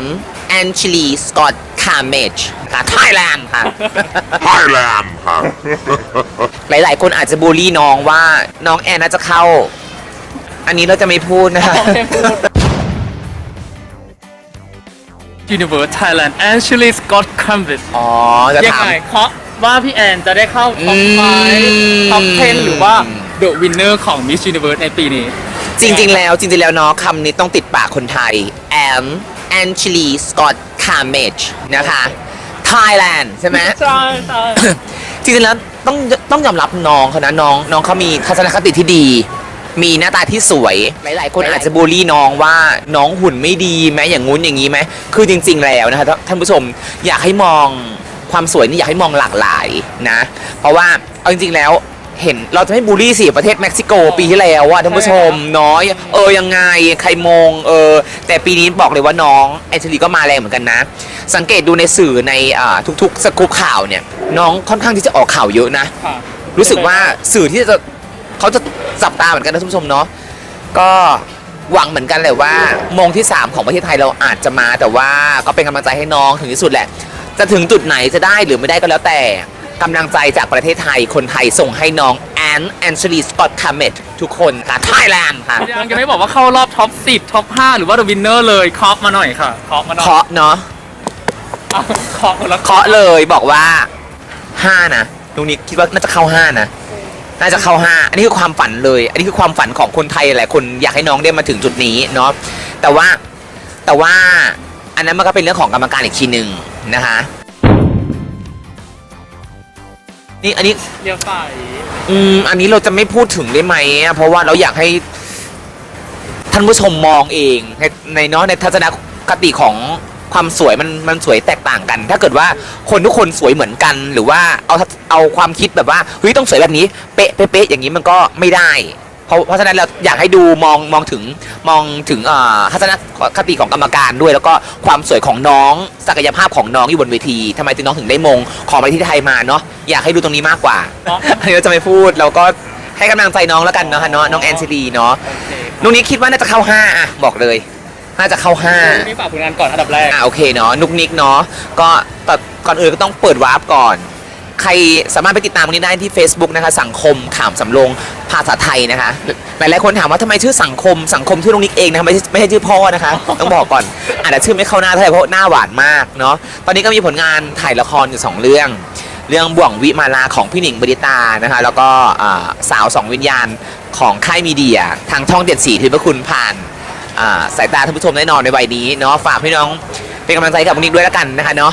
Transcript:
มแอนชิลีสกอตคาเมจค่ะ ไทยแลนด์ค่ะ Thailand ครับ หลาย ๆ คนอาจจะบูลลี่น้องว่าน้องแอนน่าจะเข้า อันนี้เราจะไม่พูดนะคะ Universe Thailand Ashley Scott Cambridge อ๋อ จะยังถาม ไงเคาะว่าพี่แอนจะได้เข้าท็อปไฟอืม ท็อป10หรือว่า The Winner ของ Miss Universe ในปีนี้ จริง ๆ แล้วจริง ๆ แล้วเนาะคำนี้ต้องติดปากคนไทยแอม แอนชิลีสกอตคาเมจนะคะไทยแลนด์ใช่ไหม ใช่ใช่จริงๆแล้วต้องต้องยอมรับน้องเขานะน้องน้องเขามีทัศนคติที่ดี มีหน้าตาที่สวย หลายๆ คนอาจจะบูลลี่น้องว่าน้องหุ่นไม่ดีไหมอย่างงู้นอย่างนี้ไหมคือจริง ๆ แล้วนะคะท่านท่านผู้ชมอยากให้มองความสวยนี่อยากให้มองหลากหลายนะ เพราะว่าเอาจริงๆแล้ว เห็นเราจะไม่บูลลี่สิประเทศเม็กซิโกปีที่แล้วอะท่านผู้ชมน้อยเออยังไงใครมองเออแต่ปีนี้บอกเลยว่าน้องแอนเจลีก็มาแรงเหมือนกันนะ สังเกตดูในสื่อในอ่าทุกๆสกู๊ปข่าวเนี่ย น้องค่อนข้างที่จะออกข่าวเยอะนะ ค่ะรู้สึกว่าสื่อที่จะเขาจะจับตาเหมือนกันนะท่านผู้ชมเนาะก็หวังเหมือนกันเลยว่ามงที่ 3 ของประเทศไทยเราอาจจะมาแต่ว่าก็เป็นกำลังใจให้น้องถึงที่สุดแหละ จะถึงจุดไหนจะได้หรือไม่ได้ก็แล้วแต่ กำลังใจจากประเทศไทยคนไทยส่งให้น้องแอนแอนเชลีสกอตคาเมตทุกคนค่ะไทยแลนด์ค่ะยังจะไม่บอกว่าเข้ารอบท็อป 10 ท็อป 5 หรือว่า The Winner เลยเคาะมาหน่อยค่ะเคาะมาหน่อยเคาะเนาะเอาเคาะคนละเคาะเลยบอกว่า 5 นะตรงนี้คิดว่าน่าจะเข้า 5 นะ น่าจะเข้า 5 อันนี้คือความฝันเลย อันนี้คือความฝันของคนไทยหลายคนอยากให้น้องได้มาถึงจุดนี้เนาะแต่ว่าแต่ว่าอันนั้นมันก็เป็นเรื่องของกรรมการอีกทีหนึ่งนะคะ นี่อันนี้เรียวไฟอืม อันนี้เราจะไม่พูดถึงได้ไหมอะเพราะว่าเราอยากให้ ท่านผู้ชมมองเอง ในในเนาะในทัศนคติของความสวยมันมันสวยแตกต่างกัน ถ้าเกิดว่าคนทุกคนสวยเหมือนกัน หรือว่าเอาเอาความคิดแบบว่าเฮ้ยต้องสวยแบบนี้เป๊ะเป๊ะเป๊ะอย่างนี้มันก็ไม่ได้ เพราะเพราะฉะนั้นเราอยากให้ดูมองมองถึงมองถึงเอ่อทัศนคติของกรรมการด้วย แล้วก็ความสวยของน้องศักยภาพของน้องอยู่บนเวทีทำไมถึงน้องถึงได้มงของประเทศไทยมาเนาะอยากให้ดูตรงนี้มากกว่าเนาะอันนี้เราจะไม่พูดเราก็ให้กำลังใจน้องแล้วกันเนาะฮะเนาะน้องแอนซิลีเนาะโอเคนุกนี้คิดว่าน่าจะเข้าห้าอะบอกเลยน่าจะเข้าห้านี่ฝากผลงานก่อนอันดับแรกอ่าโอเคเนาะนุกนิกเนาะก็แต่ก่อนอื่นก็ต้องเปิดวาร์ปก่อน ใครสามารถไปติดตามนนี้ได้ที่ Facebook นะคะ สังคมข่ามสำโรงภาษาไทยนะคะ หลายๆคนถามว่าทำไมชื่อสังคมสังคมชื่อนุกนิกเองนะคะไม่ใช่ไม่ใช่ชื่อพ่อนะคะ ต้องบอกก่อน อาจจะชื่อไม่เข้าหน้าเท่าไหร่เพราะหน้าหวานมากเนาะตอนนี้ก็มีผลงานถ่ายละครอยู่สองเรื่อง เรื่องบ่วงวิมาลาของพี่หนิงบดิตานะคะ แล้วก็สาวสองวิญญาณของค่ายมีเดีย ทางช่องเจ็ดสีถือพระคุณผ่านสายตาท่านผู้ชมแน่นอนในวัยนี้เนาะฝากพี่น้องเป็นกำลังใจกับนิกด้วยแล้วกันนะคะเนาะ